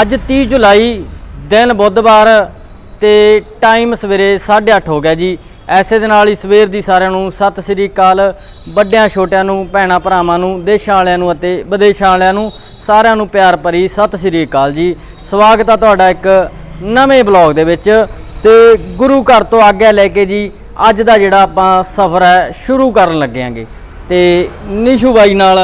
ਅੱਜ 30 ਜੁਲਾਈ ਦਿਨ ਬੁੱਧਵਾਰ ਤੇ ਟਾਈਮ ਸਵੇਰੇ 8:30 ਹੋ ਗਿਆ ਜੀ। ਐਸੇ ਦੇ ਨਾਲ ਹੀ ਸਵੇਰ ਦੀ ਸਾਰਿਆਂ ਨੂੰ ਸਤਿ ਸ੍ਰੀ ਅਕਾਲ। ਵੱਡਿਆਂ, ਛੋਟਿਆਂ ਨੂੰ, ਭੈਣਾ, ਭਰਾਵਾਂ ਨੂੰ, ਦੇਸ਼ਾਂ ਵਾਲਿਆਂ ਨੂੰ ਅਤੇ ਵਿਦੇਸ਼ਾਂ ਵਾਲਿਆਂ ਨੂੰ ਸਾਰਿਆਂ ਨੂੰ ਪਿਆਰ ਭਰੀ ਸਤਿ ਸ੍ਰੀ ਅਕਾਲ ਜੀ। ਸਵਾਗਤ ਆ ਤੁਹਾਡਾ ਇੱਕ ਨਵੇਂ ਬਲੌਗ ਦੇ ਵਿੱਚ ਤੇ ਗੁਰੂ ਘਰ ਤੋਂ ਆਗਿਆ ਲੈ ਕੇ ਜੀ, ਅੱਜ ਦਾ ਜਿਹੜਾ ਆਪਾਂ ਸਫ਼ਰ ਹੈ, ਸ਼ੁਰੂ ਕਰਨ ਲੱਗੇ ਆਂਗੇ ਤੇ ਨਿਸ਼ੂ ਬਾਈ ਨਾਲ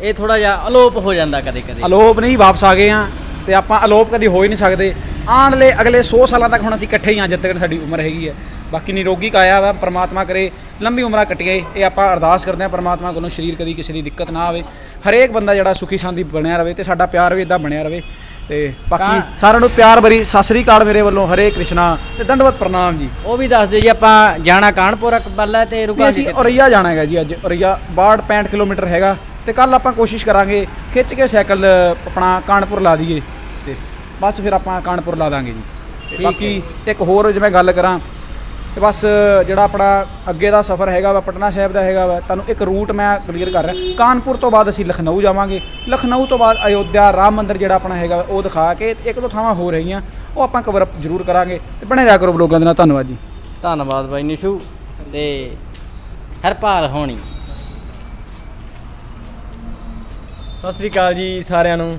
ਇਹ ਥੋੜਾ ਜਿਹਾ ਅਲੋਪ ਹੋ ਜਾਂਦਾ ਕਦੇ ਕਦੇ ਅਲੋਪ ਨਹੀਂ, ਵਾਪਸ ਆ ਗਏ ਆ ਤੇ ਆਪਾਂ ਅਲੋਪ ਕਦੀ ਹੋ ਹੀ ਨਹੀਂ ਸਕਦੇ। ਆਉਣ ਲੈ ਅਗਲੇ 100 ਸਾਲਾਂ ਤੱਕ ਹੁਣ ਅਸੀਂ ਇਕੱਠੇ ਹੀ ਆ ਜਦ ਤੱਕ ਸਾਡੀ ਉਮਰ ਹੈਗੀ ਹੈ। ਬਾਕੀ ਨਿਰੋਗੀ ਕਾਇਆ ਵਾ, ਪਰਮਾਤਮਾ ਕਰੇ, ਲੰਬੀ ਉਮਰਾਂ ਕੱਟੀਏ, ਇਹ ਆਪਾਂ ਅਰਦਾਸ ਕਰਦੇ ਆ ਪਰਮਾਤਮਾ ਕੋਲੋਂ ਸਰੀਰ ਕਦੀ ਕਿਸੇ ਦੀ ਦਿੱਕਤ ਨਾ ਆਵੇ। ਹਰੇਕ ਬੰਦਾ ਜਿਹੜਾ ਸੁਖੀ ਸ਼ਾਂਤੀ ਬਣਿਆ ਰਵੇ ਤੇ ਸਾਡਾ ਪਿਆਰ ਵੀ ਇਦਾਂ ਬਣਿਆ ਰਵੇ। ਤੇ ਬਾਕੀ ਤਾਂ- ਸਾਰਿਆਂ ਨੂੰ ਪਿਆਰ ਭਰੀ ਸਤਿ ਸ੍ਰੀ ਅਕਾਲ ਮੇਰੇ ਵੱਲੋਂ ਹਰੇ ਕ੍ਰਿਸ਼ਨਾ ਤੇ ਦੰਡਵਤ ਪ੍ਰਣਾਮ ਜੀ। ਉਹ ਵੀ ਦੱਸ ਦੇ ਜੀ ਆਪਾਂ ਜਾਣਾ ਕਾਨਪੁਰ ਬੱਲਾ ਤੇ ਵੀ ਰੁਕਾਂਗੇ ਅਸੀਂ ਕਿੱਥੇ? ਔਰਈਆ ਜਾਣਾ ਹੈਗਾ ਜੀ ਅੱਜ ਔਰਈਆ 62 65 ਕਿਲੋਮੀਟਰ ਹੈਗਾ ਤੇ ਕੱਲ ਆਪਾਂ ਕੋਸ਼ਿਸ਼ ਕਰਾਂਗੇ ਖਿੱਚ ਕੇ ਸਾਈਕਲ ਆਪਣਾ ਕਾਨਪੁਰ ਲਾ ਦਈਏ ਤੇ ਬਸ ਫਿਰ ਆਪਾਂ ਕਾਨਪੁਰ ਲਾ ਦਾਂਗੇ ਜੀ। ਤੇ ਠੀਕ ਬਾਕੀ ਇੱਕ ਹੋਰ ਜਿਵੇਂ ਗੱਲ ਕਰਾਂ ਤੇ ਬਸ ਜਿਹੜਾ ਆਪਣਾ ਅੱਗੇ ਦਾ ਸਫ਼ਰ ਹੈਗਾ ਵਾ ਪਟਨਾ ਸਾਹਿਬ ਦਾ ਹੈਗਾ ਵਾ ਤੁਹਾਨੂੰ ਇੱਕ ਰੂਟ ਮੈਂ ਕਲੀਅਰ ਕਰ ਰਿਹਾ। ਕਾਨਪੁਰ ਤੋਂ ਬਾਅਦ ਅਸੀਂ ਲਖਨਊ ਜਾਵਾਂਗੇ। ਲਖਨਊ ਤੋਂ ਬਾਅਦ ਅਯੋਧਿਆ ਰਾਮ ਮੰਦਿਰ ਜਿਹੜਾ ਆਪਣਾ ਹੈਗਾ ਵਾ, ਉਹ ਦਿਖਾ ਕੇ ਇੱਕ ਦੋ ਥਾਵਾਂ ਹੋ ਰਹੀਆਂ ਉਹ ਆਪਾਂ ਕਵਰ ਅਪ ਜ਼ਰੂਰ ਕਰਾਂਗੇ। ਤੇ ਬਣੇ ਰਿਹਾ ਕਰੋ ਵਲੋਗਾਂ ਦੇ ਨਾਲ ਧੰਨਵਾਦ ਜੀ। ਧੰਨਵਾਦ ਬਾਈ ਨਿਸ਼ੂ। ਤੇ ਹਰਪਾਲ ਹੋਣੀ। ਸਤਿ ਸ੍ਰੀ ਅਕਾਲ ਜੀ ਸਾਰਿਆਂ ਨੂੰ।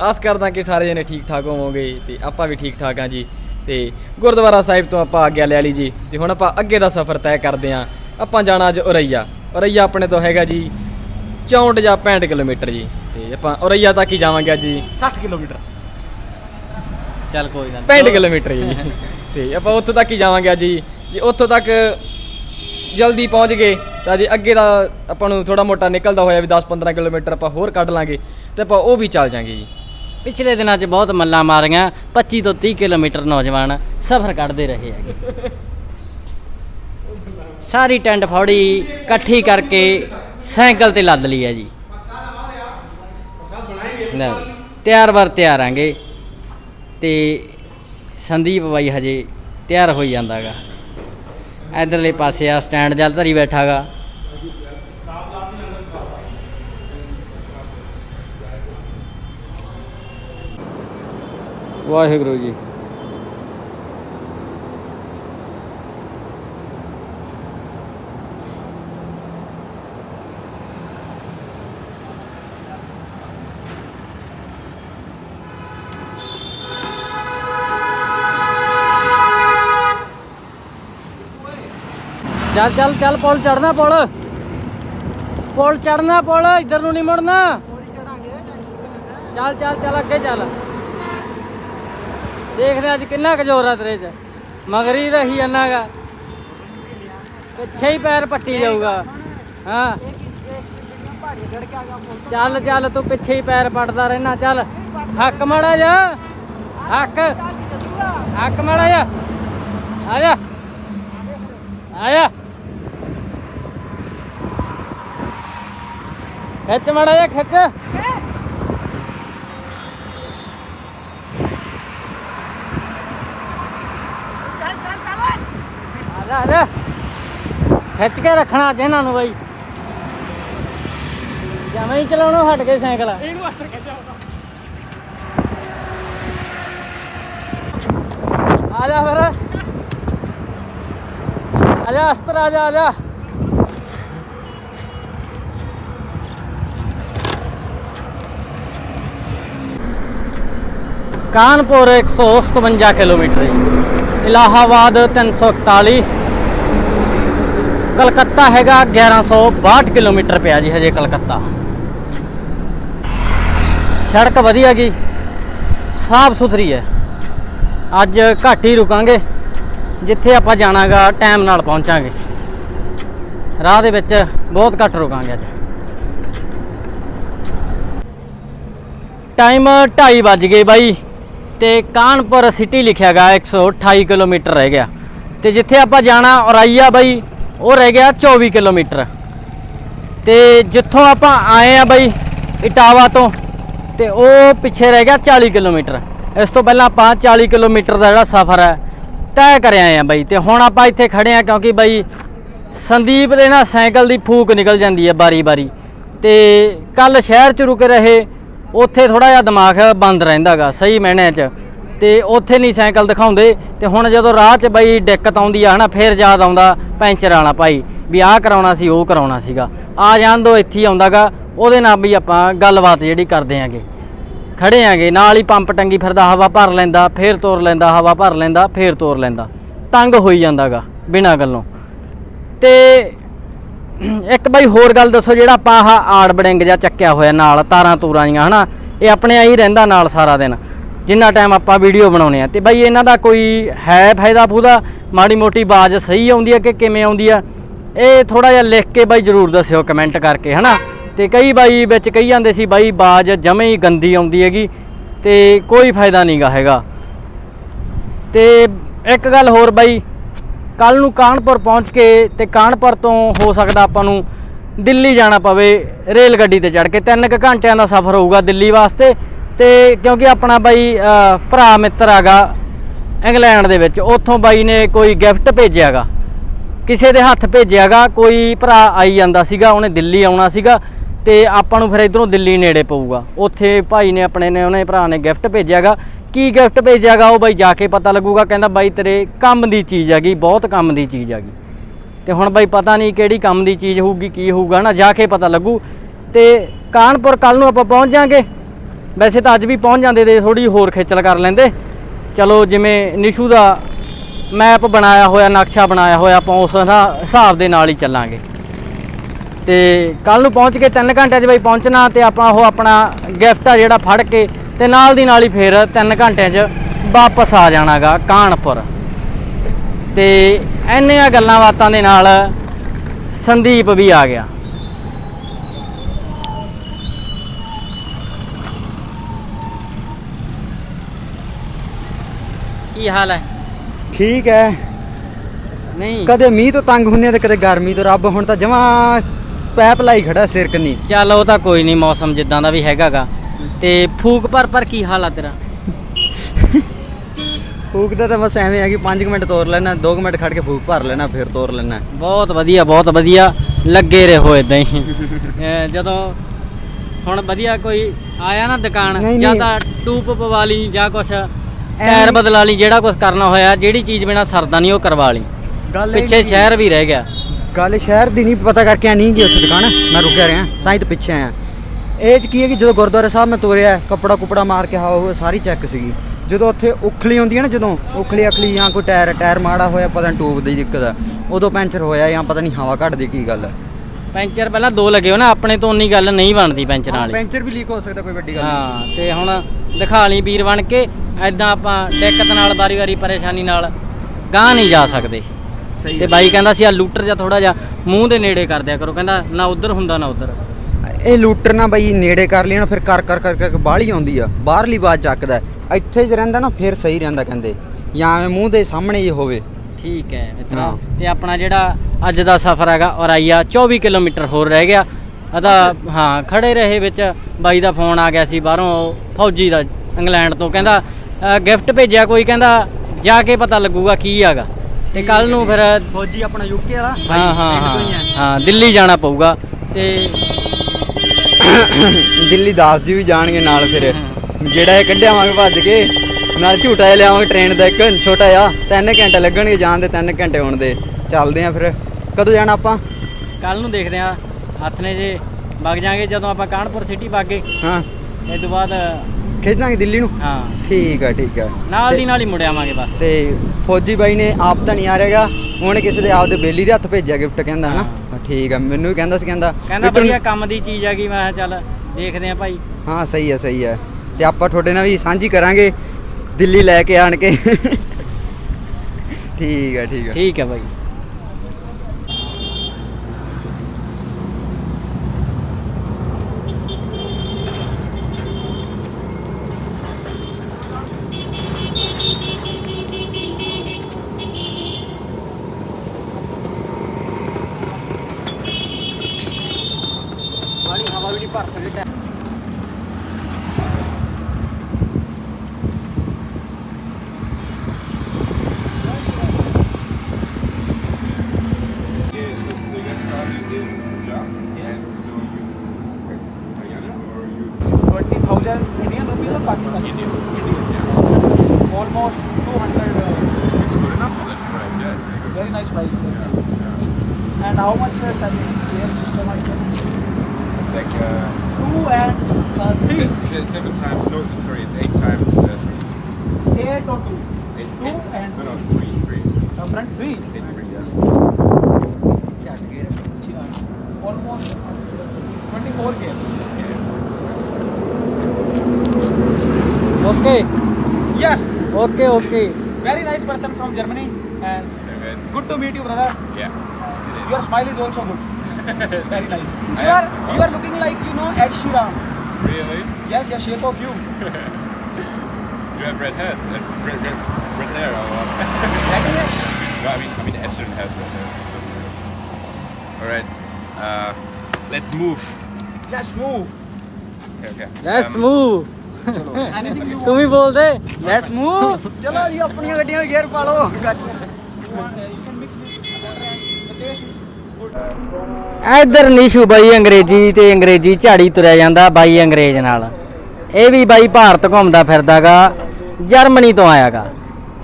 ਆਸ ਕਰਦਾ ਕਿ ਸਾਰੇ ਜਣੇ ਠੀਕ ਠਾਕ ਹੋਵੋਗੇ ਤੇ ਆਪਾਂ ਵੀ ਠੀਕ ਠਾਕ ਹਾਂ ਜੀ। ਤੇ ਗੁਰਦੁਆਰਾ ਸਾਹਿਬ ਤੋਂ ਆਪਾਂ ਆਗਿਆ ਲੈ ਲਈ ਜੀ ਤੇ ਹੁਣ ਆਪਾਂ ਅੱਗੇ ਦਾ ਸਫ਼ਰ ਤੈਅ ਕਰਦੇ ਹਾਂ। ਆਪਾਂ ਜਾਣਾ ਅੱਜ ਉਰਈਆ ਉਰਈਆ ਆਪਣੇ ਤੋਂ ਹੈਗਾ ਜੀ 64 ਜਾਂ 65 ਕਿਲੋਮੀਟਰ ਜੀ। ਤੇ ਆਪਾਂ ਉਰਈਆ ਤੱਕ ਹੀ ਜਾਵਾਂਗੇ ਅੱਜ ਜੀ। 60 ਕਿਲੋਮੀਟਰ। ਚੱਲ ਕੋਈ ਗੱਲ 65 ਕਿਲੋਮੀਟਰ ਜੀ। ਤੇ ਆਪਾਂ ਉੱਥੋਂ ਤੱਕ ਹੀ ਜਾਵਾਂਗੇ ਅੱਜ ਜੀ। ਜੇ ਉੱਥੋਂ ਤੱਕ ਜਲਦੀ ਪਹੁੰਚ ਗਏ ਤਾਂ ਜੇ ਅੱਗੇ ਦਾ ਆਪਾਂ ਨੂੰ ਥੋੜਾ ਮੋਟਾ ਨਿਕਲਦਾ ਹੋਇਆ ਵੀ 10-15 ਕਿਲੋਮੀਟਰ ਆਪਾਂ ਹੋਰ ਕੱਢ ਲਾਂਗੇ ਤੇ ਆਪਾਂ ਉਹ ਵੀ ਚੱਲ ਜਾਾਂਗੇ ਜੀ। ਪਿਛਲੇ ਦਿਨਾਂ 'ਚ ਬਹੁਤ ਮੱਲਾਂ ਮਾਰੀਆਂ 25 ਤੋਂ 30 ਕਿਲੋਮੀਟਰ ਨੌਜਵਾਨ ਸਫ਼ਰ ਕੱਢਦੇ ਰਹੇ ਹੈਗੇ। ਸਾਰੀ ਟੈਂਟ ਫੌੜੀ ਇਕੱਠੀ ਕਰਕੇ ਸਾਈਕਲ ਤੇ ਲੱਦ ਲਈ ਹੈ ਜੀ। ਲੈ ਤਿਆਰ ਵਰ ਤਿਆਰ ਆਂਗੇ। ਤੇ ਸੰਦੀਪ ਬਾਈ ਹਜੇ ਤਿਆਰ ਹੋਈ ਜਾਂਦਾਗਾ। ਇਧਰਲੇ ਪਾਸੇ ਆ ਸਟੈਂਡ ਜਲ ਧਰੀ ਬੈਠਾਗਾ। ਵਾਹਿਗੁਰੂ ਜੀ। ਚੱਲ ਚੱਲ ਚੱਲ, ਪੁਲ ਚੜਨਾ ਪੁਲ। ਪੁਲ ਚੜਨਾ ਪੁਲ, ਇੱਧਰ ਨੂੰ ਨਹੀਂ ਮੁੜਨਾ। ਚੱਲ ਚੱਲ ਚੱਲ, ਅੱਗੇ ਚੱਲ। ਦੇਖਦੇ ਅੱਜ ਕਿੰਨਾ ਕੁ ਜ਼ੋਰ ਆ ਤੇਰੇ 'ਚ। ਮਗਰ ਰਹੀ ਜਾਣਾਗਾ ਪਿੱਛੇ ਹੀ ਪੈਰ ਪੱਟੀ ਜਾਊਗਾ। ਹਾਂ। ਚੱਲ ਚੱਲ ਤੂੰ ਪਿੱਛੇ ਹੀ ਪੈਰ ਪੱਟਦਾ ਰਹਿਣਾ ਚੱਲ। ਹੱਕ ਮਾੜਾ ਜਾ ਹੱਕ। ਹੱਕ ਮਾੜਾ ਜਾ ਆ ਜਾ। ਆ ਜਾ। ਖਿੱਚ ਮਾੜਾ ਜਾ ਖਿੱਚ। ਖਿੱਚ ਕੇ ਰੱਖਣਾ ਅੱਜ ਇਹਨਾਂ ਨੂੰ ਬਈ। ਜਮਾਂ ਹੀ ਚਲਾਉਣੋਂ ਹਟ ਕੇ ਸਾਈਕਲ। ਇਹਨੂੰ ਅਸਰ ਆ ਜਾ ਫਿਰ। ਆ ਜਾ ਅਸਤਰ ਆ ਜਾ ਆ ਜਾ। ਕਾਨਪੁਰ 157 ਕਿਲੋਮੀਟਰ ਹੈ। ਇਲਾਹਾਬਾਦ 341 ਕਲਕੱਤਾ ਹੈਗਾ 1162 ਕਿਲੋਮੀਟਰ ਪਿਆ ਜੀ ਹਜੇ ਕਲਕੱਤਾ। ਸੜਕ ਵਧੀਆ ਗਈ ਸਾਫ਼ ਸੁਥਰੀ ਹੈ। ਅੱਜ ਘੱਟ ਹੀ ਰੁਕਾਂਗੇ, ਜਿੱਥੇ ਆਪਾਂ ਜਾਣਾਗਾ ਟਾਈਮ ਨਾਲ ਪਹੁੰਚਾਂਗੇ। ਰਾਹ ਦੇ ਵਿੱਚ ਬਹੁਤ ਘੱਟ ਰੁਕਾਂਗੇ ਅੱਜ। ਟਾਈਮ 2:30 ਵੱਜ ਗਏ ਬਾਈ ਤੇ ਕਾਨਪੁਰ ਸਿਟੀ ਲਿਖਿਆ ਗਿਆ 128 ਕਿਲੋਮੀਟਰ ਰਹਿ ਗਿਆ। ਤੇ ਜਿੱਥੇ ਆਪਾਂ ਜਾਣਾ, ਔਰਾਈਆ ਬਾਈ। ਉਹ ਰਹਿ ਗਿਆ 24 ਕਿਲੋਮੀਟਰ। ਤੇ ਜਿੱਥੋਂ ਆਪਾਂ ਆਏ ਆ ਬਾਈ ਇਟਾਵਾ ਤੋਂ, ਤੇ ਉਹ ਪਿੱਛੇ ਰਹਿ ਗਿਆ 40 ਕਿਲੋਮੀਟਰ। ਇਸ ਤੋਂ ਪਹਿਲਾਂ ਆਪਾਂ 40 ਕਿਲੋਮੀਟਰ ਦਾ ਜਿਹੜਾ ਸਫ਼ਰ ਹੈ, ਤੈਅ ਕਰ ਆਏ ਆ ਬਾਈ। ਤੇ ਹੁਣ ਆਪਾਂ ਇੱਥੇ ਖੜੇ ਆ ਕਿਉਂਕਿ ਬਾਈ ਸੰਦੀਪ ਦੇ ਨਾ ਸਾਈਕਲ ਦੀ ਫੂਕ ਨਿਕਲ ਜਾਂਦੀ ਹੈ ਬਾਰੀ-ਬਾਰੀ। ਤੇ ਕੱਲ ਸ਼ਹਿਰ ਚ ਰੁਕੇ ਰਹੇ, ਉੱਥੇ ਥੋੜਾ ਜਿਹਾ ਦਿਮਾਗ ਬੰਦ ਰਹਿੰਦਾਗਾ ਸਹੀ ਮਹੀਨਿਆਂ 'ਚ। ਤੇ ਉੱਥੇ ਨਹੀਂ ਸਾਈਕਲ ਦਿਖਾਉਂਦੇ। ਤੇ ਹੁਣ ਜਦੋਂ ਰਾਹ 'ਚ ਬਈ ਦਿੱਕਤ ਆਉਂਦੀ ਆ ਹਨਾ, ਫੇਰ ਯਾਦ ਆਉਂਦਾ ਪੈਂਚਰ ਵਾਲਾ ਭਾਈ ਵੀ ਆਹ ਕਰਾਉਣਾ ਸੀ, ਉਹ ਕਰਾਉਣਾ ਸੀਗਾ। ਆ ਜਾਣ ਦੋ, ਇੱਥੇ ਹੀ ਆਉਂਦਾਗਾ। ਉਹਦੇ ਨਾਲ ਵੀ ਆਪਾਂ ਗੱਲਬਾਤ ਜਿਹੜੀ ਕਰਦੇ ਆਂਗੇ। ਖੜੇ ਆਂਗੇ, ਨਾਲ ਹੀ ਪੰਪ ਟੰਗੀ ਫਿਰਦਾ, ਹਵਾ ਭਰ ਲੈਂਦਾ, ਫੇਰ ਤੋਰ ਲੈਂਦਾ, ਹਵਾ ਭਰ ਲੈਂਦਾ, ਫੇਰ ਤੋਰ ਲੈਂਦਾ। ਤੰਗ ਹੋਈ ਜਾਂਦਾਗਾ, ਬਿਨਾਂ ਗੱਲੋਂ। ਤੇ ਇੱਕ ਬਾਈ ਹੋਰ ਗੱਲ ਦੱਸੋ, ਜਿਹੜਾ ਆਪਾਂ ਆਹ ਆੜ ਬੜਿੰਗ ਜਾਂ ਚੱਕਿਆ ਹੋਇਆ ਨਾਲ, ਤਾਰਾਂ ਤੂਰਾਂ ਜੀਆਂ, ਹਨਾ। ਇਹ ਆਪਣੇ ਆ ਹੀ ਰਹਿੰਦਾ ਨਾਲ ਸਾਰਾ ਦਿਨ। ਜਿੰਨਾ ਟਾਈਮ ਆਪਾਂ ਵੀਡੀਓ ਬਣਾਉਨੇ ਆ। ਤੇ ਬਾਈ ਇਹਨਾਂ ਦਾ ਕੋਈ ਹੈ ਫਾਇਦਾ ਫੂਦਾ ਮਾੜੀ ਮੋਟੀ ਬਾਜ਼ ਸਹੀ ਆਉਂਦੀ ਆ ਕਿ ਕਿਵੇਂ ਆਉਂਦੀ ਆ? ਇਹ ਥੋੜਾ ਜਿਹਾ ਲਿਖ ਕੇ ਬਾਈ ਜਰੂਰ ਦੱਸਿਓ ਕਮੈਂਟ ਕਰਕੇ, ਹਨਾ? ਤੇ ਕਈ ਬਾਈ ਵਿੱਚ ਕਹੀ ਜਾਂਦੇ ਸੀ ਬਾਈ ਬਾਜ਼ ਜਮੇ ਹੀ ਗੰਦੀ ਆਉਂਦੀ ਹੈਗੀ, ਤੇ ਕੋਈ ਫਾਇਦਾ ਨਹੀਂਗਾ ਹੈਗਾ। ਤੇ ਇੱਕ ਗੱਲ ਹੋਰ ਬਾਈ ਕੱਲ ਨੂੰ ਕਾਨਪੁਰ ਪਹੁੰਚ ਕੇ ਤੇ ਕਾਨਪੁਰ ਤੋਂ ਹੋ ਸਕਦਾ ਆਪਾਂ ਨੂੰ ਦਿੱਲੀ ਜਾਣਾ ਪਵੇ ਰੇਲ ਗੱਡੀ ਤੇ ਚੜ ਕੇ। 3 ਕੁ ਘੰਟਿਆਂ ਦਾ ਸਫ਼ਰ ਹੋਊਗਾ ਦਿੱਲੀ ਵਾਸਤੇ। ਤੇ ਕਿਉਂਕਿ ਆਪਣਾ ਬਾਈ ਭਰਾ ਮਿੱਤਰ ਹੈਗਾ ਇੰਗਲੈਂਡ ਦੇ ਵਿੱਚ, ਉੱਥੋਂ ਬਾਈ ਨੇ ਕੋਈ ਗਿਫਟ ਭੇਜਿਆਗਾ ਕਿਸੇ ਦੇ ਹੱਥ ਭੇਜਿਆਗਾ ਕੋਈ ਭਰਾ ਆਈ ਜਾਂਦਾ ਸੀਗਾ, ਉਹਨੇ ਦਿੱਲੀ ਆਉਣਾ ਸੀਗਾ ਤੇ ਆਪਾਂ ਨੂੰ ਫਿਰ ਇਧਰੋਂ ਦਿੱਲੀ ਨੇੜੇ ਪਊਗਾ। ਉੱਥੇ ਭਾਈ ਨੇ ਆਪਣੇ ਨੇ, ਉਹਨੇ ਭਰਾ ਨੇ ਗਿਫਟ ਭੇਜਿਆਗਾ ਕੀ ਗਿਫਟ ਭੇਜਿਆਗਾ ਉਹ ਬਾਈ ਜਾ ਕੇ ਪਤਾ ਲੱਗੂਗਾ, ਕਹਿੰਦਾ ਬਾਈ ਤੇਰੇ ਕੰਮ ਦੀ ਚੀਜ਼ ਹੈਗੀ, ਬਹੁਤ ਕੰਮ ਦੀ ਚੀਜ਼ ਹੈਗੀ। ਤੇ ਹੁਣ ਬਾਈ ਪਤਾ ਨਹੀਂ ਕਿਹੜੀ ਕੰਮ ਦੀ ਚੀਜ਼ ਹੋਊਗੀ, ਕੀ ਹੋਊਗਾ, ਨਾ ਜਾ ਕੇ ਪਤਾ ਲੱਗੂ। ਤੇ ਕਾਨਪੁਰ ਕੱਲ ਨੂੰ ਆਪਾਂ ਪਹੁੰਚ ਜਾਾਂਗੇ। ਵੈਸੇ ਤਾਂ ਅੱਜ ਵੀ ਪਹੁੰਚ ਜਾਂਦੇ ਤੇ ਥੋੜੀ ਹੋਰ ਖੇਚਲ ਕਰ ਲੈਂਦੇ। ਚਲੋ ਜਿਵੇਂ ਨਿਸ਼ੂ ਦਾ ਮੈਪ ਬਣਾਇਆ ਹੋਇਆ, ਨਕਸ਼ਾ ਬਣਾਇਆ ਹੋਇਆ, ਆਪਾਂ ਉਸ ਹਿਸਾਬ ਦੇ ਨਾਲ ਹੀ ਚੱਲਾਂਗੇ। ਤੇ ਕੱਲ ਨੂੰ ਪਹੁੰਚ ਕੇ 3 ਘੰਟਿਆਂ 'ਚ ਬਈ ਪਹੁੰਚਣਾ ਤੇ ਆਪਾਂ ਉਹ ਆਪਣਾ ਗਿਫਟ ਆ ਜਿਹੜਾ ਫੜ ਕੇ ਤੇ ਨਾਲ ਦੀ ਨਾਲ ਹੀ ਫੇਰ 3 ਘੰਟਿਆਂ 'ਚ ਵਾਪਸ ਆ ਜਾਣਾਗਾ ਕਾਨਪੁਰ। ਤੇ ਇੰਨੀਆਂ ਗੱਲਾਂ ਬਾਤਾਂ ਦੇ ਨਾਲ ਸੰਦੀਪ ਵੀ ਆ ਗਿਆ। ਕੀ ਹਾਲ ਹੈ? ਠੀਕ ਹੈ। ਨਹੀਂ। ਕਦੇ ਮੀਂਹ ਤੋਂ ਤੰਗ ਹੁੰਨੇ ਆ ਤੇ ਕਦੇ ਗਰਮੀ ਤੋਂ। ਰੱਬ ਹੁਣ ਤਾਂ ਜਮਾ ਪੈਪ ਲਾਈ ਖੜਾ ਸਿਰ ਕੰਨੀ। ਚੱਲ ਉਹ ਤਾਂ ਕੋਈ ਨਹੀਂ ਮੌਸਮ ਜਿੱਦਾਂ ਦਾ ਵੀ ਹੈਗਾਗਾ। ਤੇ ਫੂਕ ਪਰ ਪਰ ਕੀ ਹਾਲ ਆ ਤੇਰਾ? ਫੂਕ ਦਾ ਤਾਂ ਬਸ ਐਵੇਂ ਆ ਕਿ 5 ਮਿੰਟ ਤੋਰ ਲੈਣਾ 2 ਮਿੰਟ ਖੜ ਕੇ ਫੂਕ ਭਰ ਲੈਣਾ ਫਿਰ ਤੋਰ ਲੈਣਾ। ਬਹੁਤ ਵਧੀਆ ਬਹੁਤ ਵਧੀਆ। ਲੱਗੇ ਰਹੋ ਇਦਾਂ ਹੀ। ਜਦੋਂ ਹੁਣ ਵਧੀਆ ਕੋਈ ਆਇਆ ਨਾ ਦੁਕਾਨ ਜਾਂ। ਤਾਂ ਟੂਪ ਪਵਾ ਲਈ ਜਾਂ ਕੁਛ। ਟਾਇਰ ਬਦਲਾ ਲਈ ਜਿਹੜਾ ਕੁਛ ਕਰਨਾ ਹੋਇਆ ਜਿਹੜੀ ਚੀਜ਼ ਬਿਨਾ ਸਰਦਾ ਨਹੀਂ ਉਹ ਕਰਵਾ ਲਈ। ਗੱਲ ਇਹ ਪਿੱਛੇ ਸ਼ਹਿਰ ਵੀ ਰਹਿ ਗਿਆ। ਗੱਲ ਸ਼ਹਿਰ ਦੀ ਨਹੀਂ ਪਤਾ ਕਰਕੇ ਆ ਨਹੀਂ ਗਈ ਉੱਥੇ ਦੁਕਾਨ। ਮੈਂ ਰੁਕਿਆ ਰਿਹਾ ਤਾਂ ਹੀ ਤਾਂ ਪਿੱਛੇ ਆਇਆ। ਇਹ ਚ ਕੀ ਹੈ ਕਿ ਜਦੋਂ ਗੁਰਦੁਆਰਾ ਸਾਹਿਬ ਮੈਂ ਤੋਰਿਆ ਕੱਪੜਾ ਕੁਪੜਾ ਮਾਰ ਕੇ ਹਾਂ ਉਹ ਸਾਰੀ ਚੈੱਕ ਸੀਗੀ। ਜਦੋਂ ਉੱਥੇ ਉਖਲੀ ਹੁੰਦੀ ਹੈ ਨਾ ਜਦੋਂ ਉਖਲੀ ਅਖਲੀ ਜਾਂ ਕੋਈ ਟਾਇਰ ਟਾਇਰ ਮਾੜਾ ਹੋਇਆ ਪਤਾ ਨਹੀਂ ਟੂਬ ਦੀ ਦਿੱਕਤ ਆ। ਉਦੋਂ ਪੈਂਚਰ ਹੋਇਆ ਜਾਂ ਪਤਾ ਨਹੀਂ ਹਵਾ ਘੱਟਦੀ ਕੀ ਗੱਲ ਹੈ ਪੈਂਚਰ ਪਹਿਲਾਂ ਦੋ ਲੱਗੇ ਹੋ ਨਾ ਆਪਣੇ ਤੋਂ ਉਨੀ ਗੱਲ ਨਹੀਂ ਬਣਦੀ ਪੈਂਚਰ ਵਾਲੀ। ਪੈਂਚਰ ਵੀ ਲੀਕ ਹੋ ਸਕਦਾ ਕੋਈ ਵੱਡੀ ਗੱਲ ਨਹੀਂ। ਹਾਂ ਤੇ ਹੁਣ ਦਿਖਾ ਲਈ ਵੀਰ ਬਣ ਕੇ ਐਦਾਂ ਆਪਾਂ ਦਿੱਕਤ ਨਾਲ ਵਾਰੀ-ਵਾਰੀ ਪਰੇਸ਼ਾਨੀ ਨਾਲ ਗਾਂ ਨਹੀਂ ਜਾ ਸਕਦੇ। ਸਹੀ ਤੇ। ਬਾਈ ਕਹਿੰਦਾ ਸੀ ਆ ਲੂਟਰ ਜਾਂ ਥੋੜਾ ਜਿਹਾ ਮੂੰਹ ਦੇ ਨੇੜੇ ਕਰ ਦਿਆ ਕਰੋ। ਕਹਿੰਦਾ ਨਾ ਉਧਰ ਹੁੰਦਾ ਨਾ ਉਧਰ। ਇਹ ਲੂਟਰ ਨਾ ਬਈ ਨੇੜੇ ਕਰ ਲੈਣਾ ਫਿਰ ਕਰ ਕਰ ਕਰ ਕਰਕੇ ਬਾਹਲੀ ਆਉਂਦੀ ਆ। ਬਾਹਰਲੀ ਬਾਤ ਚੱਕਦਾ। ਇੱਥੇ ਜ ਰਹਿੰਦਾ ਨਾ ਫਿਰ ਸਹੀ ਰਹਿੰਦਾ ਕਹਿੰਦੇ। ਜਾਂ ਐਵੇਂ ਮੂੰਹ ਦੇ ਸਾਹਮਣੇ ਹੀ ਹੋਵੇ। ਠੀਕ ਹੈ ਮਿੱਤਰੋ। ਤੇ ਆਪਣਾ ਜਿਹੜਾ ਅੱਜ ਦਾ ਸਫ਼ਰ ਹੈਗਾ ਔਰਾਈਆ 24 ਕਿਲੋਮੀਟਰ ਹੋਰ ਰਹਿ ਗਿਆ। ਅਦਾ ਹਾਂ ਖੜੇ ਰਹੇ ਵਿੱਚ ਬਾਈ ਦਾ ਫੋਨ ਆ ਗਿਆ ਸੀ ਬਾਹਰੋਂ ਫੌਜੀ ਦਾ ਇੰਗਲੈਂਡ ਤੋਂ ਕਹਿੰਦਾ ਗਿਫਟ ਭੇਜਿਆ ਕੋਈ ਕਹਿੰਦਾ ਜਾ ਕੇ ਪਤਾ ਲੱਗੂਗਾ ਕੀ ਹੈਗਾ। ਤੇ ਕੱਲ ਨੂੰ ਫਿਰ ਫੌਜੀ ਆਪਣਾ ਯੂਕੇ ਵਾਲਾ ਹਾਂ ਹਾਂ ਹਾਂ ਹਾਂ ਦਿੱਲੀ ਜਾਣਾ ਪਊਗਾ ਤੇ ਦਿੱਲੀ ਦਾਸ ਜੀ ਵੀ ਜਾਣਗੇ ਨਾਲ ਫਿਰ। ਜਿਹੜਾ ਇਹ ਕੱਢਿਆਵਾਂਗੇ ਭੱਜ ਕੇ ਨਾਲ ਝੂਟਾ ਜਿਹਾ ਲਿਆਵਾਂਗੇ ਟ੍ਰੇਨ ਦਾ ਇੱਕ ਛੋਟਾ ਜਿਹਾ ਤਿੰਨ ਘੰਟੇ ਲੱਗਣਗੇ ਜਾਣ ਦੇ ਤਿੰਨ ਘੰਟੇ ਆਉਣ ਦੇ। ਚੱਲਦੇ ਆ ਫਿਰ। ਕਦੋਂ ਜਾਣਾ ਆਪਾਂ? ਕੱਲ ਨੂੰ ਦੇਖਦੇ ਆ ਹੱਥ ਨੇ ਜੇ ਵਗ ਜਾਾਂਗੇ ਜਦੋਂ ਆਪਾਂ ਕਾਨਪੁਰ ਸਿਟੀ ਵਗ ਗਏ ਹਾਂ। ਇਸ ਤੋਂ ਬਾਅਦ ਖਿੱਚਾਂਗੇ ਦਿੱਲੀ ਨੂੰ? ਹਾਂ। ਠੀਕ ਆ ਠੀਕ ਆ। ਨਾਲ ਦੀ ਨਾਲ ਹੀ ਮੁੜ ਆਵਾਂਗੇ ਬਸ। ਤੇ ਫੌਜੀ ਬਾਈ ਨੇ ਆਪ ਤਾਂ ਨਹੀਂ ਆ ਰਹੇਗਾ ਉਹਨੇ ਕਿਸੇ ਦੇ ਆਪਦੇ ਬੇਲੀ ਦੇ ਹੱਥ ਭੇਜਿਆ ਗਿਫਟ ਕਹਿੰਦਾ ਹਨਾ? ਠੀਕ ਆ ਮੈਨੂੰ ਵੀ ਕਹਿੰਦਾ ਸੀ ਕਹਿੰਦਾ ਕਹਿੰਦਾ ਵਧੀਆ ਕੰਮ ਦੀ ਚੀਜ਼ ਆ ਗਈ ਮੈਂ ਚੱਲ ਦੇਖਦੇ ਆ ਭਾਈ। ਹਾਂ ਸਹੀ ਹੈ ਸਹੀ ਹੈ ਤੇ ਆਪਾਂ ਤੁਹਾਡੇ ਨਾਲ ਵੀ ਸਾਂਝੀ ਕਰਾਂਗੇ ਦਿੱਲੀ ਲੈ ਕੇ ਆਣ ਕੇ। ਠੀਕ ਹੈ ਠੀਕ ਹੈ ਠੀਕ ਹੈ ਭਾਈ। 1000 Indian rupees or Pakistani? Indian. Indian. Almost 200. Uh, It's good enough for that price. Yeah, it's very good. very nice price. Yeah, And how much uh, air system I can? It's like uh, Two and uh, three. se- se- seven times. No, sorry, it's eight times. Uh, three. Eight or two. Eight, Two eight, and no, no, three, three. uh, front three. Eight, three. Yeah. Almost 24 gear. Okay. Yes. Okay, okay. Very nice person from Germany and good to meet you, brother. Yeah. Your smile is also good. Very nice. You are you are looking like you know Ed Sheeran. Really? Yes, yes, shape of you. Do you have red hair? Red, red, red, red hair or what? Red hair? No, I mean I mean Ed Sheeran has red hair. All right. Uh, let's move. Let's move. Okay. okay. Let's um, move. ਤੂੰ ਵੀ ਬੋਲਦੇ let's move ਚਲੋ ਜੀ ਆਪਣੀਆਂ ਗੱਡੀਆਂ gear ਪਾ ਲਓ। want, Nishu ਬਾਈ ਅੰਗਰੇਜ਼ੀ ਤੇ ਅੰਗਰੇਜ਼ੀ ਝਾੜੀ ਤੁਰਿਆ ਜਾਂਦਾ ਬਾਈ ਅੰਗਰੇਜ਼ ਨਾਲ। ਇਹ ਵੀ ਬਾਈ ਭਾਰਤ ਘੁੰਮਦਾ ਫਿਰਦਾਗਾ ਜਰਮਨੀ ਤੋਂ ਆਇਆਗਾ।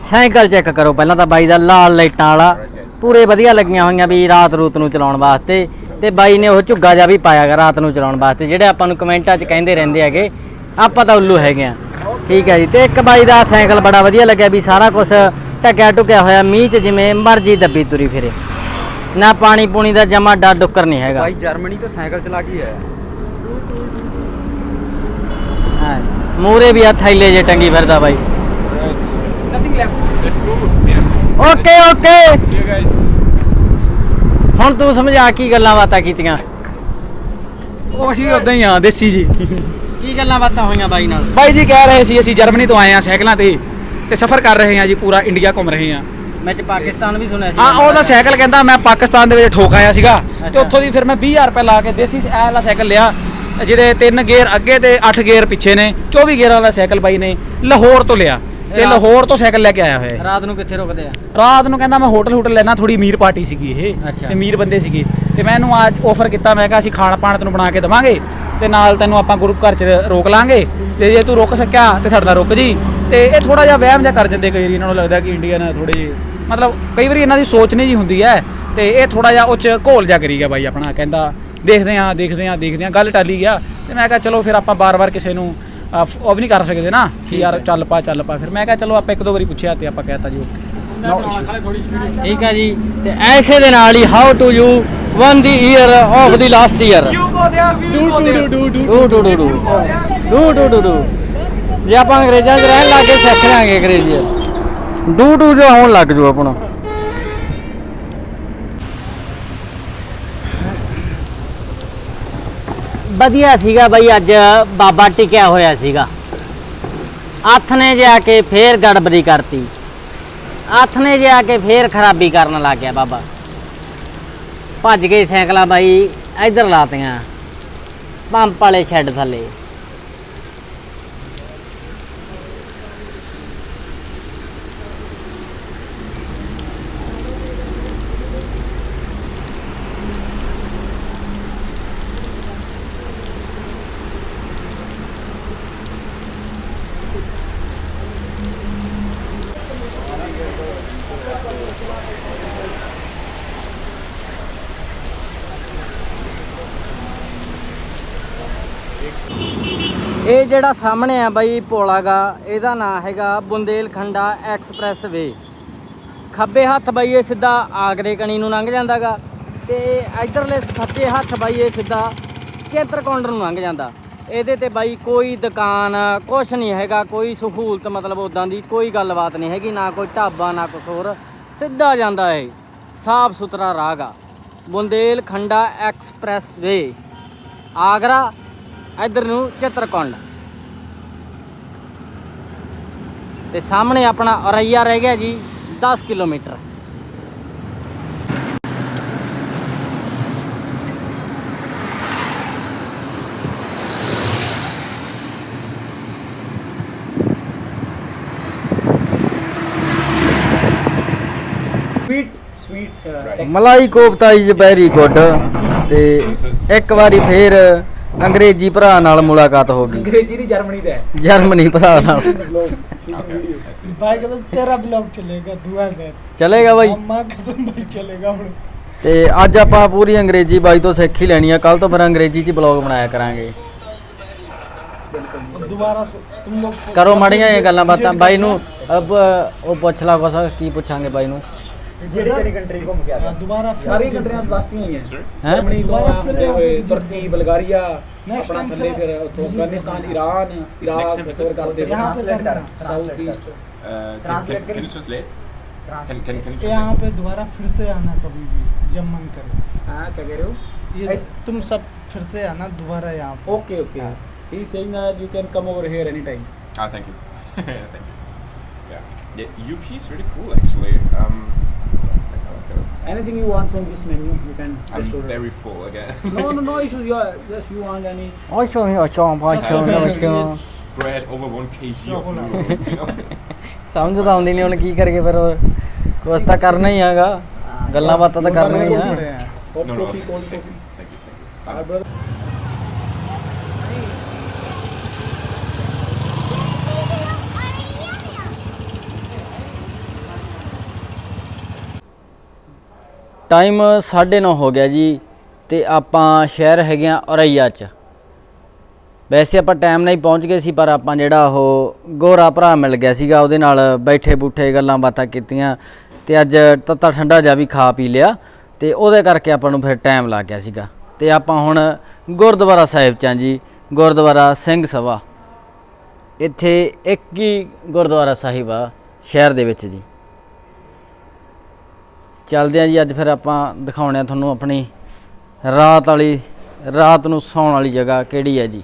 ਸਾਈਕਲ ਚੈੱਕ ਕਰੋ ਪਹਿਲਾਂ ਤਾਂ ਬਾਈ ਦਾ ਲਾਲ ਲਾਈਟਾਂ ਵਾਲਾ। ਪੂਰੇ ਵਧੀਆ ਲੱਗੀਆਂ ਹੋਈਆਂ ਵੀ ਰਾਤ ਰੂਤ ਨੂੰ ਚਲਾਉਣ ਵਾਸਤੇ। ਤੇ ਬਾਈ ਨੇ ਉਹ ਝੁੱਗਾ ਜਿਹਾ ਵੀ ਪਾਇਆਗਾ ਰਾਤ ਨੂੰ ਚਲਾਉਣ ਵਾਸਤੇ ਜਿਹੜੇ ਆਪਾਂ ਨੂੰ ਕਮੈਂਟਾਂ 'ਚ ਕਹਿੰਦੇ ਰਹਿੰਦੇ ਹੈਗੇ। ਆਪਾਂ ਤਾਂ ਉੱਲੂ ਹੈਗੇ ਆ। ਠੀਕ ਹੈ ਜੀ ਤੇ ਇੱਕ ਬਾਈ ਦਾ ਸਾਈਕਲ ਬੜਾ ਵਧੀਆ ਲੱਗਿਆ ਵੀ ਸਾਰਾ ਕੁਝ ਢੱਕਿਆ ਢੁਕਿਆ ਹੋਇਆ ਮੀਂਹ 'ਚ ਜਿਵੇਂ ਮਰਜ਼ੀ ਦੱਬੀ ਤੁਰੀ ਫਿਰੇ। ਨਾ ਪਾਣੀ ਪੂਣੀ ਦਾ ਜਮਾ ਡਰ ਡੁੱਕਰ ਨਹੀਂ ਹੈਗਾ। ਭਾਈ ਜਰਮਨੀ ਤੋਂ ਸਾਈਕਲ ਚਲਾ ਕੇ ਆਇਆ। ਹਾਂ ਮੂਰੇ ਵੀ ਆ ਥੈਲੇ ਜੇ ਟੰਗੀ ਫਿਰਦਾ ਬਾਈ. Okay okay. ਹੁਣ ਤੂੰ ਸਮਝਾ ਕੀ ਗੱਲਾਂ ਬਾਤਾਂ ਕੀਤੀਆਂ। ਉਹ ਅਸੀਂ ਉਦਾਂ ਹੀ ਆ ਦੇਸੀ ਜੀ। ਕੀ ਗੱਲਾਂ ਬਾਤਾਂ ਹੋਈਆਂ ਬਾਈ ਨਾਲ? ਬਾਈ ਜੀ ਕਹਿ ਰਹੇ ਸੀ ਅਸੀਂ ਜਰਮਨੀ ਤੋਂ ਆਏ ਆ ਸਾਈਕਲਾਂ ਤੇ ਤੇ ਸਫ਼ਰ ਕਰ ਰਹੇ ਆ ਜੀ ਪੂਰਾ ਇੰਡੀਆ ਘੁੰਮ ਰਹੇ ਆ ਮੈਂ ਚ ਪਾਕਿਸਤਾਨ ਵੀ ਸੁਣਿਆ ਸੀ। ਹਾਂ ਉਹਦਾ ਸਾਈਕਲ ਕਹਿੰਦਾ ਮੈਂ ਪਾਕਿਸਤਾਨ ਦੇ ਵਿੱਚ ਠੋਕ ਆਇਆ ਸੀਗਾ ਤੇ। ਉੱਥੋਂ ਦੀ ਫਿਰ ਮੈਂ 20000 ਰੁਪਏ ਲਾ ਕੇ ਦੇਸੀ ਐ ਵਾਲਾ ਸਾਈਕਲ ਲਿਆ ਜਿਹਦੇ ਤਿੰਨ ਗੇਅਰ ਅੱਗੇ ਤੇ 8 ਗੇਅਰ ਪਿੱਛੇ ਨੇ 24 ਗੇਅਰ ਵਾਲਾ ਸਾਈਕਲ ਬਾਈ ਨੇ ਲਾਹੌਰ ਤੋਂ ਲਿਆ ਤੇ ਲਾਹੌਰ ਤੋਂ ਸਾਈਕਲ ਲੈ ਕੇ ਆਇਆ ਹੋਇਆ ਰਾਤ ਨੂੰ ਕਿੱਥੇ ਰੁਕਦੇ ਆ? ਰਾਤ ਨੂੰ ਕਹਿੰਦਾ ਮੈਂ ਹੋਟਲ ਹੋਟਲ ਲੈਣਾ ਥੋੜੀ ਅਮੀਰ ਪਾਰਟੀ ਸੀਗੀ ਇਹ। ਤੇ ਅਮੀਰ ਬੰਦੇ ਸੀਗੇ। ਤੇ ਮੈਂ ਇਹਨੂੰ ਅੱਜ ਆਫਰ ਕੀਤਾ ਮੈਂ ਕਿਹਾ ਅਸੀਂ ਖਾਣ ਪਾਣ ਤੈਨੂੰ ਬਣਾ ਕੇ ਦਵਾਂਗੇ। ਤੇ ਨਾਲ ਤੈਨੂੰ ਆਪਾਂ ਗੁਰੂ ਘਰ ਚ ਰੋਕ ਲਾਂਗੇ। ਤੇ ਜੇ ਤੂੰ ਰੁਕ ਸਕਿਆ ਤੇ ਸਾਡੇ ਨਾਲ ਰੁਕ ਜੀ। ਤੇ ਇਹ ਥੋੜਾ ਜਿਹਾ ਵਹਿਮ ਜਿਹਾ ਕਰ ਜਾਂਦੇ ਕਈ ਵਾਰੀ, ਇਹਨਾਂ ਨੂੰ ਲੱਗਦਾ ਕਿ ਇੰਡੀਅਨ ਥੋੜੇ ਮਤਲਬ ਕਈ ਵਾਰੀ ਇਹਨਾਂ ਦੀ ਸੋਚ ਨਹੀਂ ਜੀ ਹੁੰਦੀ ਹੈ। ਤੇ ਇਹ ਥੋੜਾ ਜਿਹਾ ਉਹ ਚ ਘੋਲ ਜਾ ਕਰੀ ਗਿਆ ਬਾਈ ਆਪਣਾ, ਕਹਿੰਦਾ, ਦੇਖਦੇ ਆਂ ਦੇਖਦੇ ਆਂ ਦੇਖਦੇ ਆਂ ਗੱਲ ਟਾਲੀ ਗਿਆ। ਤੇ ਮੈਂ ਕਿਹਾ, ਚਲੋ ਫਿਰ ਆਪਾਂ ਬਾਰ-ਬਾਰ ਕਿਸੇ ਨੂੰ ਉਹ ਵੀ ਨਹੀਂ ਕਰ ਸਕਦੇ ਨਾ, ਕਿ ਯਾਰ ਚੱਲ ਪਾ ਚੱਲ ਪਾ। ਫਿਰ ਮੈਂ ਕਿਹਾ, ਚਲੋ ਆਪਾਂ ਇੱਕ ਦੋ ਵਾਰੀ ਪੁੱਛਿਆ ਤੇ ਆਪਾਂ ਕਹਿਤਾ ਜੀ, ਓਕੇ। ਨੋ ਇਸ਼ੂ ਠੀਕ ਹੈ ਜੀ ਤੇ ਐਸੇ ਦੇ ਨਾਲ ਹੀ how to you one the year of the last year you go there we go there do do do do do do do do ਜੇ ਆਪਾਂ ਅੰਗਰੇਜ਼ਾਂ 'ਚ ਰਹਿਣ ਲੱਗ ਗਏ ਸਿੱਖ ਲਾਂਗੇ ਅੰਗਰੇਜ਼ੀ ਡੂ ਡੂ ਜੋ ਹੋਣ ਲੱਗ ਜੂ ਆਪਣਾ ਵਧੀਆ ਸੀਗਾ ਬਈ ਅੱਜ ਬਾਬਾ ਟਿਕਿਆ ਹੋਇਆ ਸੀਗਾ ਹੱਥ ਨੇ ਜਾ ਕੇ ਫੇਰ ਗੜਬੜੀ ਕਰਤੀ ਹੱਥ ਨੇ ਜਾ ਕੇ ਫੇਰ ਖਰਾਬੀ ਕਰਨ ਲੱਗ ਗਿਆ ਬਾਬਾ। ਭੱਜ ਗਏ ਸਾਈਕਲਾਂ ਬਾਈ, ਇੱਧਰ ਲਾਤੀਆਂ। ਪੰਪ ਵਾਲੇ ਸ਼ੈੱਡ ਥੱਲੇ। ਇਹ ਜਿਹੜਾ ਸਾਹਮਣੇ ਆ ਬਾਈ ਪੋਲਾਗਾ ਇਹਦਾ ਨਾਂ ਹੈਗਾ ਬੁੰਦੇਲਖੰਡਾ ਐਕਸਪ੍ਰੈਸ ਵੇ। ਖੱਬੇ ਹੱਥ ਬਾਈ ਇਹ ਸਿੱਧਾ ਆਗਰੇ ਕਣੀ ਨੂੰ ਲੰਘ ਜਾਂਦਾਗਾ ਤੇ ਇਧਰਲੇ ਸੱਜੇ ਹੱਥ ਬਾਈ ਇਹ ਸਿੱਧਾ ਚੇਤਰਕੌਂਡ ਨੂੰ ਲੰਘ ਜਾਂਦਾ। ਇਹਦੇ ਤੇ ਬਾਈ ਕੋਈ ਦੁਕਾਨ, ਕੁਛ ਨਹੀਂ ਹੈਗਾ, ਕੋਈ ਸਹੂਲਤ ਮਤਲਬ ਉਦਾਂ ਦੀ ਕੋਈ ਗੱਲਬਾਤ ਨਹੀਂ ਹੈਗੀ, ਨਾ ਕੋਈ ਢਾਬਾ, ਨਾ ਕੁਛ ਹੋਰ। ਸਿੱਧਾ ਜਾਂਦਾ ਇਹ, ਸਾਫ਼ ਸੁਥਰਾ ਰਾਹ ਗਾ। ਬੁੰਦੇਲ ਖੰਡਾ ਐਕਸਪ੍ਰੈਸ ਵੇ। ਆਗਰਾ ਇਧਰ ਨੂੰ ਚਿੱਤਰਕੁੰਡ। ਤੇ ਸਾਹਮਣੇ ਆਪਣਾ ਔਰਈਆ ਰਹਿ ਗਿਆ ਜੀ 10 kilometre. Sweet sweet malai kofta is very good ਤੇ ਇੱਕ ਵਾਰੀ ਫੇਰ ਅੰਗਰੇਜ਼ੀ ਭਰਾ ਨਾਲ ਮੁਲਾਕਾਤ ਹੋ ਗਈ ਅੰਗਰੇਜ਼ੀ ਦੀ ਜਰਮਨੀ ਦਾ ਹੈ ਜਰਮਨੀ ਭਰਾ ਨਾਲ Okay, I see. भाई कसम तेरा ब्लॉग चलेगा दुआ है ਚਲੇਗਾ ਬਾਈ अम्मा कसम भाई चलेगा ਹੁਣ ਤੇ ਅੱਜ ਆਪਾਂ ਪੂਰੀ ਅੰਗਰੇਜ਼ੀ ਬਾਈ ਤੋਂ ਸਿੱਖ ਹੀ ਲੈਣੀ ਆ ਕੱਲ ਤੋਂ ਫਿਰ ਅੰਗਰੇਜ਼ੀ 'ਚ ਬਲੌਗ ਬਣਾਇਆ ਕਰਾਂਗੇ दोबारा से तुम लोग से- ਕਰੋ ਮਾੜੀਆਂ ਇਹ ਗੱਲਾਂ ਬਾਤਾਂ ਬਾਈ ਨੂੰ ਅਬ ਉਹ ਪੁੱਛ ਲਾ ਕੁਛ ਕੀ ਪੁੱਛਾਂਗੇ ਬਾਈ ਨੂੰ ਜਿਹੜੀ ਜਿਹੜੀ ਕੰਟਰੀ ਘੁੰਮ ਕੇ ਆ हाँ, दोबारा फिर- ਸਾਰੀਆਂ ਕੰਟਰੀਆਂ ਦੱਸਦੀਆਂ ਹੀ Sorry? ਹੈ ਹੈ ਜਰਮਨੀ ਤੋਂ ਦੁਬਾਰਾ ਆ, ਫਿਰ ਹੋਏ ਤੁਰਕੀ ਬਲਗਾਰੀਆ Next ਆਪਣਾ time ਥੱਲੇ ਫਿਰ- ਫਿਰ ਉੱਥੋਂ Afghanistan Iran Next Iraq time ਸਫਰ ਕਰਦੇ यहाँ पे Translate करना कर। South east Uh, can, Translate can, can you translate? Can, can, can you कि यहाँ translate? पे दोबारा फिर से आना कभी भी जब मन करे ਹਾਂ ਕੀ ਕਹਿ ਰਹੇ ਹੋ ये तुम सब फिर से आना दोबारा यहाँ पे okay okay he saying that you can come over here anytime Ah, thank you. thank you. Yeah. yeah. UP is really cool actually. Um, okay. anything you want from this menu you can I'm just order. very full again. no no no issues you are just you want any ਅੱਛਾ ਅੱਛਾ ਅੱਛਾ Bread over one kg of noodles. You know? ਸਮਝ ਤਾਂ ਆਉਂਦੀ ਨਹੀਂ ਹੁਣ ਕੀ ਕਰੀਏ ਫਿਰ ਕੁਛ ਤਾਂ ਕਰਨਾ ਹੀ ਹੈਗਾ ਗੱਲਾਂ ਬਾਤਾਂ ਤਾਂ ਕਰਨੀਆਂ ਹੀ ਆ hot No, no. coffee cold coffee Thank you. Thank you. Our brother time 9:30 ਹੋ ਗਿਆ ਜੀ ਤੇ ਆਪਾਂ ਸ਼ਹਿਰ ਹੈਗੇ ਆ ਔਰਈਆ ਚ। ਵੈਸੇ ਆਪਾਂ ਟਾਈਮ ਨਾਲ ਹੀ ਪਹੁੰਚ ਗਏ ਸੀ ਪਰ ਆਪਾਂ ਜਿਹੜਾ ਉਹ ਗੋਰਾ ਭਰਾ ਮਿਲ ਗਿਆ ਸੀਗਾ ਉਹਦੇ ਨਾਲ ਬੈਠੇ ਬੂਠੇ ਗੱਲਾਂ ਬਾਤਾਂ ਕੀਤੀਆਂ ਤੇ ਅੱਜ ਤੱਤਾ ਠੰਡਾ ਜਾ ਵੀ ਖਾ ਪੀ ਲਿਆ ਤੇ ਉਹਦੇ ਕਰਕੇ ਆਪਾਂ ਨੂੰ ਫਿਰ ਟਾਈਮ ਲੱਗ ਗਿਆ ਸੀਗਾ। ਤੇ ਆਪਾਂ ਹੁਣ ਗੁਰਦੁਆਰਾ ਸਾਹਿਬ ਚ ਆਂ ਜੀ, ਗੁਰਦੁਆਰਾ ਸਿੰਘ ਸਭਾ। ਇੱਥੇ ਇੱਕ ਹੀ ਗੁਰਦੁਆਰਾ ਸਾਹਿਬ ਆ ਸ਼ਹਿਰ ਦੇ ਵਿੱਚ ਜੀ। ਚੱਲਦੇ ਆਂ ਜੀ, ਅੱਜ ਫਿਰ ਆਪਾਂ ਦਿਖਾਉਣੇ ਆ ਤੁਹਾਨੂੰ ਆਪਣੀ ਰਾਤ ਵਾਲੀ, ਰਾਤ ਨੂੰ ਸੌਣ ਵਾਲੀ ਜਗ੍ਹਾ ਕਿਹੜੀ ਹੈ ਜੀ?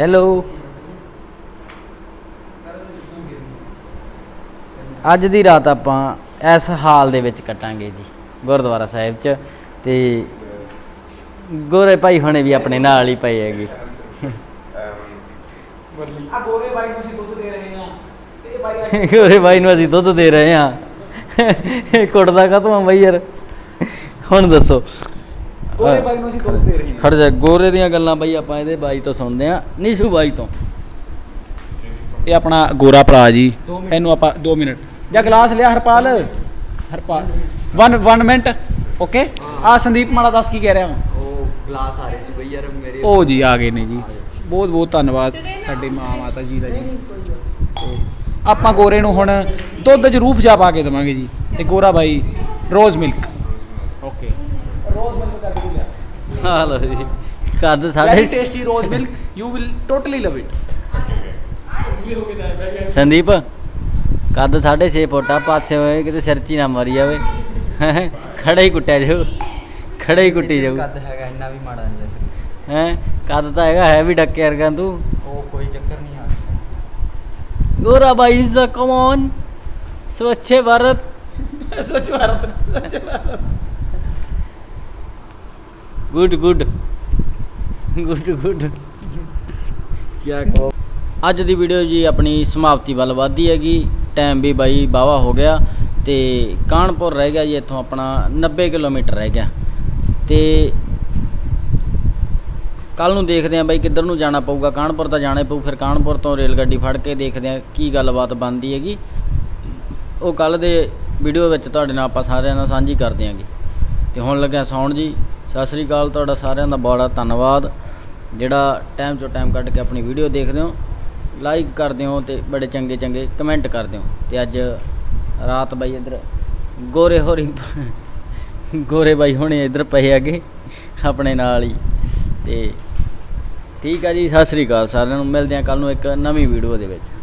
ਹੈਲੋ ਅੱਜ ਦੀ ਰਾਤ ਆਪਾਂ ਇਸ ਹਾਲ ਦੇ ਵਿੱਚ ਕੱਟਾਂਗੇ ਜੀ, ਗੁਰਦੁਆਰਾ ਸਾਹਿਬ 'ਚ। ਤੇ ਗੋਰੇ ਭਾਈ ਹੁਣੇ ਵੀ ਆਪਣੇ ਨਾਲ ਹੀ ਪਏ ਹੈਗੇ। ਆ ਗੋਰੇ ਬਾਈ ਨੂੰ ਅਸੀਂ ਦੁੱਧ ਦੇ ਰਹੇ ਹਾਂ। ਤੇ ਇਹ ਬਾਈ ਗੋਰੇ ਭਾਈ ਨੂੰ ਅਸੀਂ ਦੁੱਧ ਦੇ ਰਹੇ ਹਾਂ। ਕੁੱਟਦਾ ਕਾ ਬਾਈ ਯਾਰ? ਹੁਣ ਦੱਸੋ। ਗੋਰੇ ਬਾਈ ਨੂੰ ਅਸੀਂ ਦੁੱਧ ਦੇ ਰਹੇ ਹਾਂ। ਖੜ ਜਾ ਗੋਰੇ ਦੀਆਂ ਗੱਲਾਂ ਬਾਈ ਆਪਾਂ ਇਹਦੇ ਬਾਈ ਤੋਂ ਸੁਣਦੇ ਆ ਨੀਸ਼ੂ ਬਾਈ ਤੋਂ। ਇਹ ਆਪਣਾ ਗੋਰਾ ਭਰਾ ਜੀ। ਇਹਨੂੰ ਆਪਾਂ 2 ਮਿੰਟ। ਜਾਂ ਗਲਾਸ ਲਿਆ ਹਰਪਾਲ। ਹਰਪਾਲ। 1 1 ਮਿੰਟ ਓਕੇ ਆ ਸੰਦੀਪ ਮਾਲਾ ਦੱਸ ਕੀ ਕਹਿ ਰਿਹਾ ਹਾਂ ਉਹ ਗਲਾਸ ਆ ਰਹੇ ਸੀ ਬਈ ਯਾਰ ਮੇਰੇ ਉਹ ਜੀ ਆ ਗਏ ਨੇ ਜੀ। ਬਹੁਤ ਬਹੁਤ ਧੰਨਵਾਦ ਸਾਡੇ ਮਾਂ ਮਾਤਾ ਜੀ ਦਾ ਜੀ। ਤੇ ਆਪਾਂ ਗੋਰੇ ਨੂੰ ਹੁਣ ਦੁੱਧ 'ਚ ਰੂਪ ਜਾ ਪਾ ਕੇ ਦੇਵਾਂਗੇ ਜੀ। ਤੇ ਗੋਰਾ ਬਾਈ rose milk okay rose milk ਕਰਕੇ ਲਿਆ ਹਾਲੋ ਜੀ। ਕੱਦ ਸਾਡੇ tasty rose milk you will totally love it Sandeep ਕੱਦ 6.5 ਫੁੱਟ ਆ ਪਾਸੇ ਹੋਏ ਕਿਤੇ ਸਿਰ 'ਚ ਹੀ ਨਾ ਮਰੀ ਜਾਵੇ। ਖੜਾ ਹੀ ਕੁੱਟਿਆ ਜਾਊ। ਖੜਾ ਹੀ ਕੁੱਟੀ ਜਾਊ। ਕੱਦ ਹੈਗਾ ਇੰਨਾ ਵੀ ਮਾੜਾ ਨਹੀਂ ਅਸਲ ਹੈ? ਕੱਦ ਤਾਂ ਹੈਗਾ ਹੈ ਵੀ ਡੱਕੇ ਵਰਗਾ ਤੂੰ। ਉਹ ਕੋਈ ਚੱਕਰ ਨਹੀਂ ਆ। ਗੋਰਾ ਬਾਈ is come on Swachh Bharat. Swachh Bharat Swachh Bharat. Good good good good ਕੀ ਅੱਜ ਦੀ ਵੀਡੀਓ ਜੀ ਆਪਣੀ ਸਮਾਪਤੀ ਵੱਲ ਵੱਧਦੀ ਹੈਗੀ। ਟਾਈਮ ਵੀ ਬਾਈ ਬਾਵਾ ਹੋ ਗਿਆ। ਤੇ ਕਾਨਪੁਰ ਰਹਿ ਗਿਆ ਜੀ ਇੱਥੋਂ ਆਪਣਾ 90 ਕਿਲੋਮੀਟਰ ਰਹਿ ਗਿਆ। ਤੇ ਕੱਲ ਨੂੰ ਦੇਖਦੇ ਆਂ ਬਾਈ ਕਿੱਧਰ ਨੂੰ ਜਾਣਾ ਪਊਗਾ। ਕਾਨਪੁਰ ਤਾਂ ਜਾਣਾ ਪਊ। ਫਿਰ ਕਾਨਪੁਰ ਤੋਂ ਰੇਲ ਗੱਡੀ ਫੜ ਕੇ ਦੇਖਦੇ ਆਂ ਕੀ ਗੱਲਬਾਤ ਬਣਦੀ ਹੈਗੀ। ਉਹ ਕੱਲ ਦੇ ਵੀਡੀਓ ਵਿੱਚ ਤੁਹਾਡੇ ਨਾਲ ਆਪਾਂ ਸਾਰਿਆਂ ਨਾਲ ਸਾਂਝੀ ਕਰਦੇ ਆਂਗੇ ਤੇ ਹੁਣ ਲੱਗਿਆ ਸੌਣ ਜੀ। ਸਤਿ ਸ੍ਰੀ ਅਕਾਲ। ਤੁਹਾਡਾ ਸਾਰਿਆਂ ਦਾ ਬੜਾ ਧੰਨਵਾਦ। ਜਿਹੜਾ ਟਾਈਮ ਚੋਂ ਟਾਈਮ ਕੱਢ ਕੇ ਆਪਣੀ ਵੀਡੀਓ ਦੇਖਦੇ ਹੋ, ਲਾਈਕ ਕਰਦੇ ਹੋ ਤੇ ਬੜੇ ਚੰਗੇ ਚੰਗੇ ਕਮੈਂਟ ਕਰਦੇ ਹੋ ਤੇ ਅੱਜ ਰਾਤ ਬਾਈ ਇੱਧਰ ਗੋਰੇ ਹੋਰੀ ਗੋਰੇ ਬਾਈ ਹੁਣੇ ਇੱਧਰ ਪਏ ਹੈਗੇ, ਆਪਣੇ ਨਾਲ ਹੀ। ਤੇ ਠੀਕ ਆ ਜੀ, ਸਤਿ ਸ੍ਰੀ ਅਕਾਲ ਸਾਰਿਆਂ ਨੂੰ। ਮਿਲਦੇ ਹਾਂ ਕੱਲ ਨੂੰ ਇੱਕ ਨਵੀਂ ਵੀਡੀਓ ਦੇ ਵਿੱਚ।